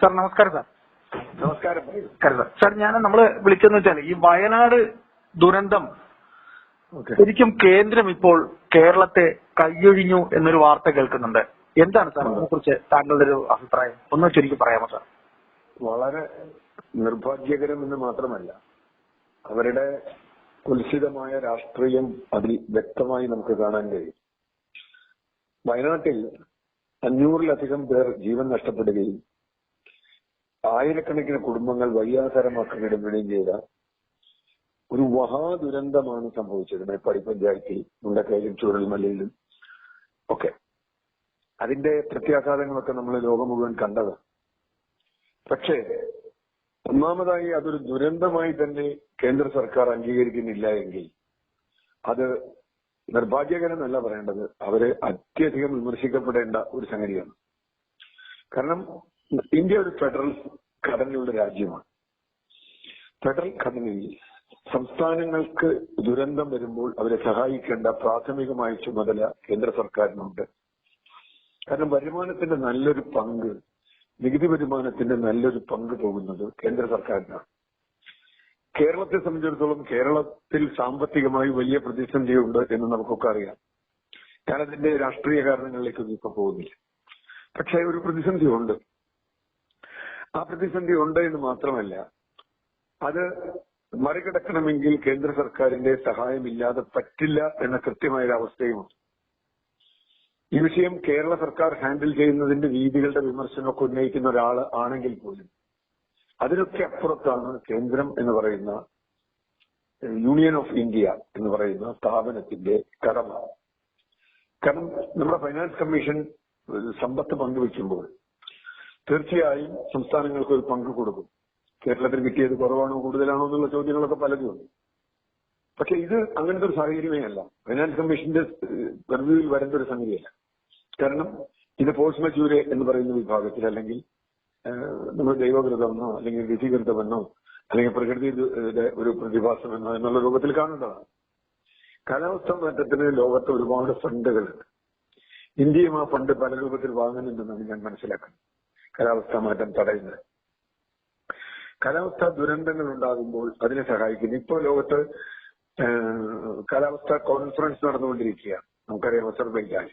Sir നമസ്കാരം sir. നമസ്കാരം. Sir. Sir ഞാൻ നമ്മൾ വിളിച്ചെന്ന് വെച്ചാൽ ഈ വയനാട് ദുരന്തം ശരിക്കും കേന്ദ്രം ഇപ്പോൾ കേരളത്തെ കൈയൊഴിഞ്ഞു എന്നൊരു വാർത്ത കേൾക്കുന്നുണ്ട്. എന്താണ് സാർ അതിനെക്കുറിച്ച് താങ്കളുടെ ഒരു അഭിപ്രായം? ഒന്ന് ശരിക്കും പറയാമോ സാർ? വളരെ നിർഭാഗ്യകരം എന്ന് മാത്രമല്ല അവരുടെ കുൽസിതമായ രാഷ്ട്രീയം അതിൽ വ്യക്തമായി നമുക്ക് കാണാൻ കഴിയും. വയനാട്ടിൽ അഞ്ഞൂറിലധികം പേർ ജീവൻ നഷ്ടപ്പെടുകയും ആയിരക്കണക്കിന് കുടുംബങ്ങൾ വഴിയാധാരമാക്കുകയും ചെയ്ത ഒരു മഹാദുരന്തമാണ് സംഭവിച്ചത്. മേപ്പാടി പഞ്ചായത്തിൽ മുണ്ടക്കയിലും ചൂരൽമലയിലും ഒക്കെ. അതിന്റെ പ്രത്യാഘാതങ്ങളൊക്കെ നമ്മൾ ലോകം മുഴുവൻ കണ്ടതാണ്. പക്ഷേ ഒന്നാമതായി അതൊരു ദുരന്തമായി തന്നെ കേന്ദ്ര സർക്കാർ അംഗീകരിക്കുന്നില്ല എങ്കിൽ അത് നിർഭാഗ്യകരമല്ല പറയേണ്ടത്. അവർ അത്യധികം വിമർശിക്കപ്പെടേണ്ട ഒരു സംഗതിയാണ്. കാരണം ഇന്ത്യ ഒരു ഫെഡറൽ ഘടനയുള്ള രാജ്യമാണ്. ഫെഡറൽ ഘടനയിൽ സംസ്ഥാനങ്ങൾക്ക് ദുരന്തം വരുമ്പോൾ അവരെ സഹായിക്കേണ്ട പ്രാഥമികമായ ചുമതല കേന്ദ്ര സർക്കാരിനുണ്ട്. കാരണം വരുമാനത്തിന്റെ നല്ലൊരു പങ്ക് നികുതി വരുമാനത്തിന്റെ നല്ലൊരു പങ്ക് പോകുന്നത് കേന്ദ്ര സർക്കാരിനാണ്. കേരളത്തെ സംബന്ധിച്ചിടത്തോളം കേരളത്തിൽ സാമ്പത്തികമായി വലിയ പ്രതിസന്ധിയുണ്ട് എന്ന് നമുക്കൊക്കെ അറിയാം. ഞാനതിന്റെ രാഷ്ട്രീയ കാരണങ്ങളിലേക്കൊന്നും ഇപ്പൊ പോകുന്നില്ല. പക്ഷേ ഒരു പ്രതിസന്ധി ഉണ്ട് ആ പ്രതിസന്ധി ഉണ്ട് എന്ന് മാത്രമല്ല അത് മറികടക്കണമെങ്കിൽ കേന്ദ്ര സർക്കാരിന്റെ സഹായമില്ലാതെ പറ്റില്ല എന്ന കൃത്യമായ അവസ്ഥയുമുണ്ട് ഈ വിഷയം കേരള സർക്കാർ ഹാൻഡിൽ ചെയ്യുന്നതിന്റെ രീതികളുടെ വിമർശനമൊക്കെ ഉന്നയിക്കുന്ന ഒരാൾ ആണെങ്കിൽ പോലും അതിനൊക്കെ അപ്പുറത്താണ് കേന്ദ്രം എന്ന് പറയുന്ന യൂണിയൻ ഓഫ് ഇന്ത്യ എന്ന് പറയുന്ന സ്ഥാപനത്തിന്റെ കടമ. കാരണം നമ്മുടെ ഫൈനാൻസ് കമ്മീഷൻ സമ്പത്ത് പങ്കുവെക്കുമ്പോൾ തീർച്ചയായും സംസ്ഥാനങ്ങൾക്ക് ഒരു പങ്ക് കൊടുക്കും. കേരളത്തിൽ കിട്ടിയത് കുറവാണോ കൂടുതലാണോ എന്നുള്ള ചോദ്യങ്ങളൊക്കെ പലതുമുണ്ട് പക്ഷെ ഇത് അങ്ങനത്തെ ഒരു സാഹചര്യമേ അല്ല. ഫൈനാൻസ് കമ്മീഷന്റെ പരിധിയിൽ വരേണ്ട ഒരു സംഗതിയല്ല. കാരണം ഇത് പോസ്റ്റ് മെച്ചൂര് എന്ന് പറയുന്ന വിഭാഗത്തിൽ അല്ലെങ്കിൽ നമ്മൾ ദൈവകൃതമെന്നോ അല്ലെങ്കിൽ വിധികൃതമെന്നോ അല്ലെങ്കിൽ പ്രകൃതി ഒരു പ്രതിഭാസമെന്നോ എന്നുള്ള രൂപത്തിൽ കാണേണ്ടതാണ്. കാലാവസ്ഥ മാറ്റത്തിന് ലോകത്ത് ഒരുപാട് ഫണ്ടുകളുണ്ട്. ഇന്ത്യയും ആ ഫണ്ട് പല രൂപത്തിൽ വാങ്ങുന്നുണ്ടെന്നാണ് ഞാൻ മനസ്സിലാക്കുന്നത്. കാലാവസ്ഥാ മാറ്റം തടയുന്നത്. കാലാവസ്ഥാ ദുരന്തങ്ങൾ ഉണ്ടാകുമ്പോൾ അതിനെ സഹായിക്കുന്നു. ഇപ്പോൾ ലോകത്ത് കാലാവസ്ഥാ കോൺഫറൻസ് നടന്നുകൊണ്ടിരിക്കുകയാണ്. നമുക്കറിയാം അസർബൈജാൻ.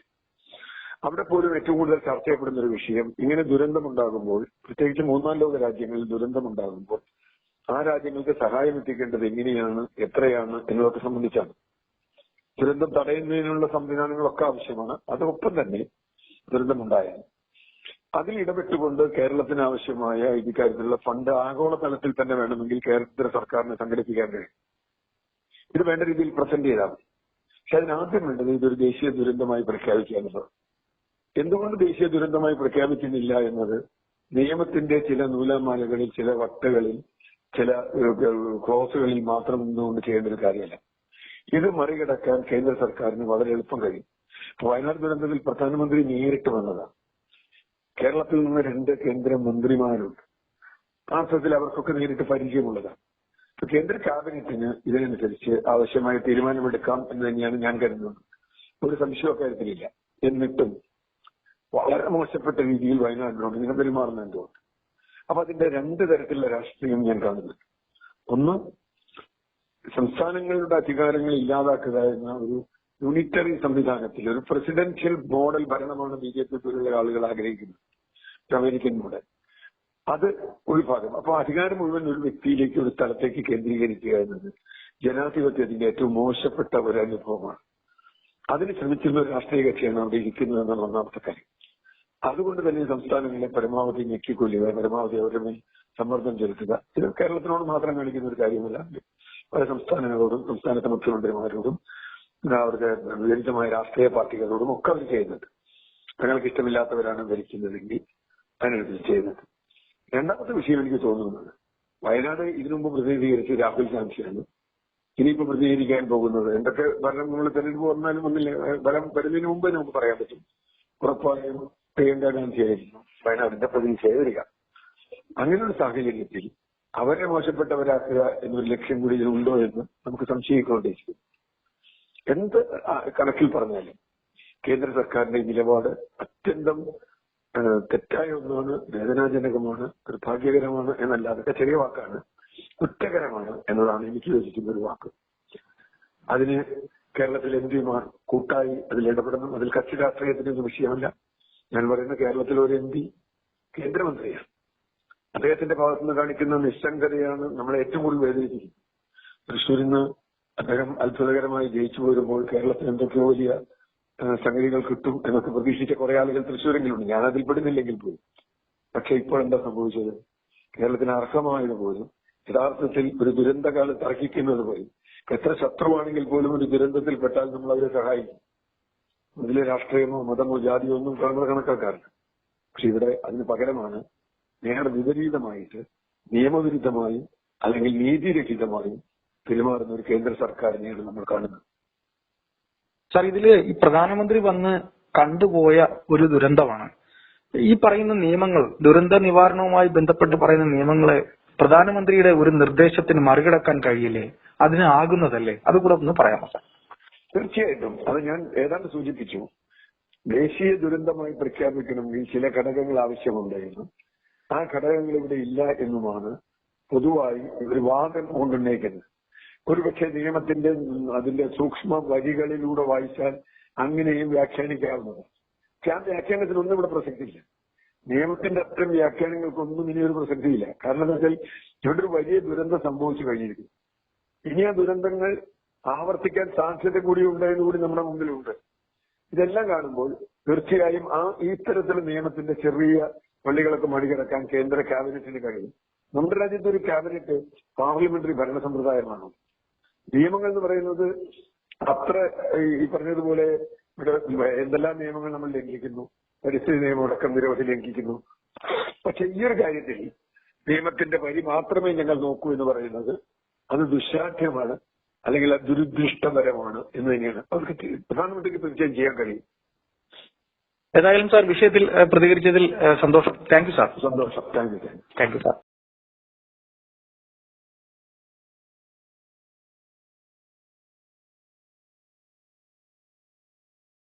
അവിടെ പോലും ഏറ്റവും കൂടുതൽ ചർച്ച ചെയ്യപ്പെടുന്ന ഒരു വിഷയം ഇങ്ങനെ ദുരന്തമുണ്ടാകുമ്പോൾ പ്രത്യേകിച്ച് മൂന്നാം ലോക രാജ്യങ്ങളിൽ ദുരന്തമുണ്ടാകുമ്പോൾ ആ രാജ്യങ്ങൾക്ക് സഹായം എത്തിക്കേണ്ടത് എങ്ങനെയാണ് എത്രയാണ് എന്നതൊക്കെ സംബന്ധിച്ചാണ്. ദുരന്തം തടയുന്നതിനുള്ള സംവിധാനങ്ങളൊക്കെ ആവശ്യമാണ്. അതൊപ്പം തന്നെ ദുരന്തമുണ്ടായാൽ അതിൽ ഇടപെട്ടുകൊണ്ട് കേരളത്തിന് ആവശ്യമായ ഇക്കാര്യത്തിലുള്ള ഫണ്ട് ആഗോള തലത്തിൽ തന്നെ വേണമെങ്കിൽ കേരളത്തിലെ സർക്കാരിന് സംഘടിപ്പിക്കാൻ കഴിയും. ഇത് വേണ്ട രീതിയിൽ പ്രസന്റ് ചെയ്താൽ മതി. പക്ഷെ അതിനാദ്യം വേണ്ടത് ഇതൊരു ദേശീയ ദുരന്തമായി പ്രഖ്യാപിക്കുക എന്നുള്ളത് എന്തുകൊണ്ട് ദേശീയ ദുരന്തമായി പ്രഖ്യാപിക്കുന്നില്ല എന്നത് നിയമത്തിന്റെ ചില നൂലാമാലകളിൽ ചില വട്ടകളിൽ ചില ക്ലോസുകളിൽ മാത്രം നിന്നുകൊണ്ട് ചെയ്യേണ്ട ഒരു കാര്യമല്ല. ഇത് മറികടക്കാൻ കേന്ദ്ര സർക്കാരിന് വളരെ എളുപ്പം കഴിയും. വയനാട് ദുരന്തത്തിൽ പ്രധാനമന്ത്രി നേരിട്ട് വന്നതാണ്. കേരളത്തിൽ നിന്ന് രണ്ട് കേന്ദ്ര മന്ത്രിമാരുണ്ട്. ആ അർത്ഥത്തിൽ അവർക്കൊക്കെ നേരിട്ട് പരിചയമുള്ളതാണ്. കേന്ദ്ര ക്യാബിനറ്റിന് ഇതിനനുസരിച്ച് ആവശ്യമായ തീരുമാനമെടുക്കാം എന്ന് തന്നെയാണ് ഞാൻ കരുതുന്നത്. ഒരു സംശയവും അക്കാര്യത്തിലില്ല. എന്നിട്ടും വളരെ മോശപ്പെട്ട രീതിയിൽ വയനാടിനോട് ഇങ്ങനെ പെരുമാറുന്ന എന്തുകൊണ്ട്? അപ്പൊ അതിന്റെ രണ്ട് തരത്തിലുള്ള രാഷ്ട്രീയം ഞാൻ കാണുന്നുണ്ട് ഒന്ന് സംസ്ഥാനങ്ങളുടെ അധികാരങ്ങൾ ഇല്ലാതാക്കുക എന്ന ഒരു യൂണിറ്ററി സംവിധാനത്തിൽ ഒരു പ്രസിഡൻഷ്യൽ മോഡൽ ഭരണമാണ് ബി ജെ പി പോലുള്ള ആളുകൾ ആഗ്രഹിക്കുന്നത്. അമേരിക്കൻ മോഡൽ അത് ഒരു ഭാഗം. അപ്പൊ അധികാരം മുഴുവൻ ഒരു വ്യക്തിയിലേക്ക് ഒരു സ്ഥലത്തേക്ക് കേന്ദ്രീകരിക്കുക എന്നത് ജനാധിപത്യത്തിന്റെ ഏറ്റവും മോശപ്പെട്ട ഒരു അനുഭവമാണ്. അതിന് ശ്രമിക്കുന്ന ഒരു രാഷ്ട്രീയ കക്ഷിയാണ് അവിടെ ഇരിക്കുന്നത് ഒന്നാമത്തെ കാര്യം. അതുകൊണ്ട് തന്നെ സംസ്ഥാനങ്ങളെ പരമാവധി ഞെക്കിക്കൊല്ലുക പരമാവധി അവരുടെ മേൽ സമ്മർദ്ദം ചെലുത്തുക ഇത് കേരളത്തിനോട് മാത്രം കാണിക്കുന്ന ഒരു കാര്യമല്ല. പല സംസ്ഥാനങ്ങളോടും സംസ്ഥാനത്തെ മുഖ്യമന്ത്രിമാരോടും അവർക്ക് വിരുദ്ധമായ രാഷ്ട്രീയ പാർട്ടികളോടും ഒക്കെ അവർ ചെയ്യുന്നുണ്ട് തങ്ങൾക്ക് ഇഷ്ടമില്ലാത്തവരാണ് ഭരിക്കുന്നതെങ്കിൽ അതിനനുസരിച്ച് ചെയ്യുന്നത്. രണ്ടാമത്തെ വിഷയം എനിക്ക് തോന്നുന്നത് വയനാട് ഇതിനുമുമ്പ് പ്രതിനിധീകരിച്ച് രാഹുൽ ഗാന്ധിയാണ് ഇനിയിപ്പോ പ്രതിനിധീകരിക്കാൻ പോകുന്നത്. എന്തൊക്കെ ഭരണം നമ്മൾ തെരഞ്ഞെടുപ്പ് വന്നാലും വന്നില്ല? ഫലം വരുന്നതിന് മുമ്പ് നമുക്ക് പറയാൻ പറ്റും. ഉറപ്പായും പ്രിയങ്ക ഗാന്ധി ആയിരിക്കും വയനാടിന്റെ പ്രതിനിധിയായി വരിക. അങ്ങനെയൊരു സാഹചര്യത്തിൽ അവരെ മോശപ്പെട്ടവരാക്കുക എന്നൊരു ലക്ഷ്യം കൂടി ഇതിനുണ്ടോ എന്ന് നമുക്ക് സംശയിക്കൊണ്ടിരിക്കും എന്ത് കണക്കിൽ പറഞ്ഞാലും കേന്ദ്ര സർക്കാരിന്റെ നിലപാട് അത്യന്തം തെറ്റായ ഒന്നാണ് വേദനാജനകമാണ് നിർഭാഗ്യകരമാണ് എന്നല്ലാതെ ചെറിയ വാക്കാണ് കുറ്റകരമാണ് എന്നതാണ് എനിക്ക് യോജിക്കുന്ന ഒരു വാക്ക്. അതിന് കേരളത്തിൽ എം പിമാർ കൂട്ടായി അതിൽ ഇടപെടണം അതിൽ കക്ഷി രാഷ്ട്രീയത്തിന്റെ വിഷയമല്ല. ഞാൻ പറയുന്ന കേരളത്തിലെ ഒരു എം പി കേന്ദ്രമന്ത്രിയാണ്. അദ്ദേഹത്തിന്റെ ഭാഗത്തുനിന്ന് കാണിക്കുന്ന നിസ്സംഗതയാണ് നമ്മളെ ഏറ്റവും കൂടുതൽ വേദനിപ്പിക്കുന്നത്. തൃശ്ശൂരിൽ നിന്ന് അദ്ദേഹം അത്ഭുതകരമായി ജയിച്ചു പോരുമ്പോൾ കേരളത്തിന് എന്തൊക്കെ വലിയ സംഗതികൾ കിട്ടും എന്നൊക്കെ പ്രതീക്ഷിച്ച കുറെ ആളുകൾ തൃശ്ശൂരെങ്കിലുണ്ട്. ഞാൻ അതിൽ പെടുന്നില്ലെങ്കിൽ പോലും. പക്ഷെ ഇപ്പോൾ എന്താ സംഭവിച്ചത്? കേരളത്തിന് അർഹമായത് പോലും യഥാർത്ഥത്തിൽ ഒരു ദുരന്തകാലം അർഹിക്കുന്നത് പോലും എത്ര ശത്രുവാണെങ്കിൽ പോലും ഒരു ദുരന്തത്തിൽ പെട്ടാൽ നമ്മൾ അവരെ സഹായിക്കും. അതിലെ രാഷ്ട്രീയമോ മതമോ ജാതിയോ ഒന്നും നമ്മൾ കണക്കാക്കാറില്ല. പക്ഷെ ഇവിടെ അതിന് പകരമാണ് നേരെ വിപരീതമായിട്ട് നിയമവിരുദ്ധമായും അല്ലെങ്കിൽ നീതിരഹിതമായും പെരുമാറുന്ന ഒരു കേന്ദ്ര സർക്കാരിനെയാണ് നമ്മൾ കാണുന്നത്. സാർ ഇതിൽ ഈ പ്രധാനമന്ത്രി വന്ന് കണ്ടുപോയ ഒരു ദുരന്തമാണ്. ഈ പറയുന്ന നിയമങ്ങൾ ദുരന്ത നിവാരണവുമായി ബന്ധപ്പെട്ട് പറയുന്ന നിയമങ്ങളെ പ്രധാനമന്ത്രിയുടെ ഒരു നിർദ്ദേശത്തിന് മറികടക്കാൻ കഴിയില്ലേ? അതിന് ആകുന്നതല്ലേ? അതുകൂടെ ഒന്ന് പറയാമോ സാർ? തീർച്ചയായിട്ടും. അത് ഞാൻ ഏതാണ്ട് സൂചിപ്പിച്ചു. ദേശീയ ദുരന്തമായി പ്രഖ്യാപിക്കണമെങ്കിൽ ചില ഘടകങ്ങൾ ആവശ്യമുണ്ടായിരുന്നു. ആ ഘടകങ്ങൾ ഇവിടെ ഇല്ല എന്നുമാണ് പൊതുവായി ഒരു വാദം കൊണ്ടുന്നയിക്കുന്നത് ഒരുപക്ഷെ നിയമത്തിന്റെ അതിന്റെ സൂക്ഷ്മ വരികളിലൂടെ വായിച്ചാൽ അങ്ങനെയും വ്യാഖ്യാനിക്കാവുന്നത്. പക്ഷെ ആ വ്യാഖ്യാനത്തിനൊന്നും ഇവിടെ പ്രസക്തിയില്ല. നിയമത്തിന്റെ അത്തരം വ്യാഖ്യാനങ്ങൾക്കൊന്നും ഇനി ഒരു പ്രസക്തിയില്ല. കാരണം എന്താ വെച്ചാൽ ഇവിടെ ഒരു വലിയ ദുരന്തം സംഭവിച്ചു കഴിഞ്ഞിരിക്കുന്നു. ഇനി ആ ദുരന്തങ്ങൾ ആവർത്തിക്കാൻ സാധ്യത കൂടി ഉണ്ടായത് കൂടി നമ്മുടെ മുമ്പിലുണ്ട്. ഇതെല്ലാം കാണുമ്പോൾ തീർച്ചയായും ആ ഇത്തരത്തിലുള്ള നിയമത്തിന്റെ ചെറിയ പള്ളികളൊക്കെ മറികടക്കാൻ കേന്ദ്ര ക്യാബിനറ്റിന് കഴിയും. നമ്മുടെ രാജ്യത്തെ ഒരു ക്യാബിനറ്റ് പാർലമെന്ററി ഭരണ സമ്പ്രദായമാണ് നിയമങ്ങൾ എന്ന് പറയുന്നത് അത്ര ഈ- പറഞ്ഞതുപോലെ ഇവിടെ എന്തെല്ലാം നിയമങ്ങൾ നമ്മൾ ലംഘിക്കുന്നു പരിസ്ഥിതി നിയമം അടക്കം നിരവധി ലംഘിക്കുന്നു. പക്ഷെ ഈ ഒരു കാര്യത്തിൽ നിയമത്തിന്റെ വരി മാത്രമേ ഞങ്ങൾ നോക്കൂ എന്ന് പറയുന്നത് അത് ദുശാഠ്യമാണ് അല്ലെങ്കിൽ അത് ദുരുദ്ദിഷ്ടപരമാണ് എന്ന് തന്നെയാണ്. അവർക്ക് പ്രധാനമന്ത്രിക്ക് തീർച്ചയായും ചെയ്യാൻ കഴിയും. ഏതായാലും സാർ വിഷയത്തിൽ പ്രതികരിച്ചതിൽ സന്തോഷം. Thank you sir. സന്തോഷം. Thank you thank you. Thank you sir.